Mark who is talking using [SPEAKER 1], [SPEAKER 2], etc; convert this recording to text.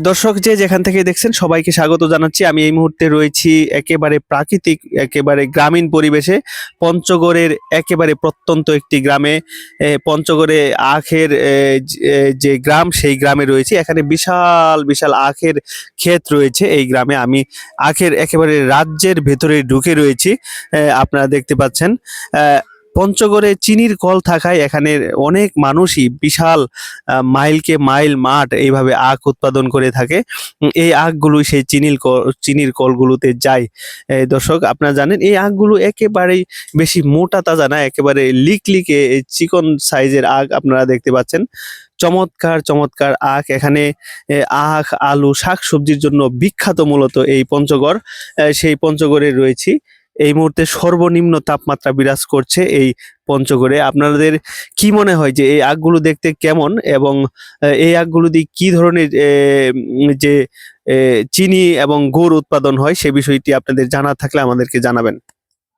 [SPEAKER 1] দর্শক যে যেখান থেকে দেখছেন, সবাইকে স্বাগত জানাচ্ছি। আমি এই মুহূর্তে রয়েছি একেবারে প্রাকৃতিক, একেবারে গ্রামীণ পরিবেশে। পঞ্চগড়ের একেবারে প্রত্যন্ত একটি গ্রামে পঞ্চগড়ে আখের যে- গ্রাম, সেই গ্রামে রয়েছে। এখানে বিশাল বিশাল আখের ক্ষেত রয়েছে এই গ্রামে। আমি আখের একেবারে রাজ্যের ভেতরে ঢুকে রয়েছি। আপনারা দেখতে পাচ্ছেন। পঞ্চগড়ে চিনির কল থাকায় এখানে অনেক মানুষই বিশাল মাইলকে মাইল মাঠ এইভাবে আখ উৎপাদন করে থাকে। এই আখগুলো সেই চিনির কল চিনির কলগুলোতে যায়। দর্শক, আপনারা জানেন, এই আখগুলো একেবারেই বেশি মোটা তাজা না, একেবারে লিক লিকে চিকন সাইজের আখ আপনারা দেখতে পাচ্ছেন। চমৎকার চমৎকার আখ। এখানে আখ, আলু শাক সবজির জন্য বিখ্যাত মূলত এই পঞ্চগড়। সেই পঞ্চগড়ে রয়েছি। এই মুহূর্তে সর্বনিম্ন তাপমাত্রা বিরাজ করছে এই পঞ্চগড়ে। আপনাদের কি মনে হয় যে এই আগগুলো দেখতে কেমন এবং এই আগগুলো দিয়ে কি ধরনের যে চিনি এবং গুড় উৎপাদন হয় সে বিষয়টি আপনাদের জানা থাকলে আমাদেরকে জানাবেন।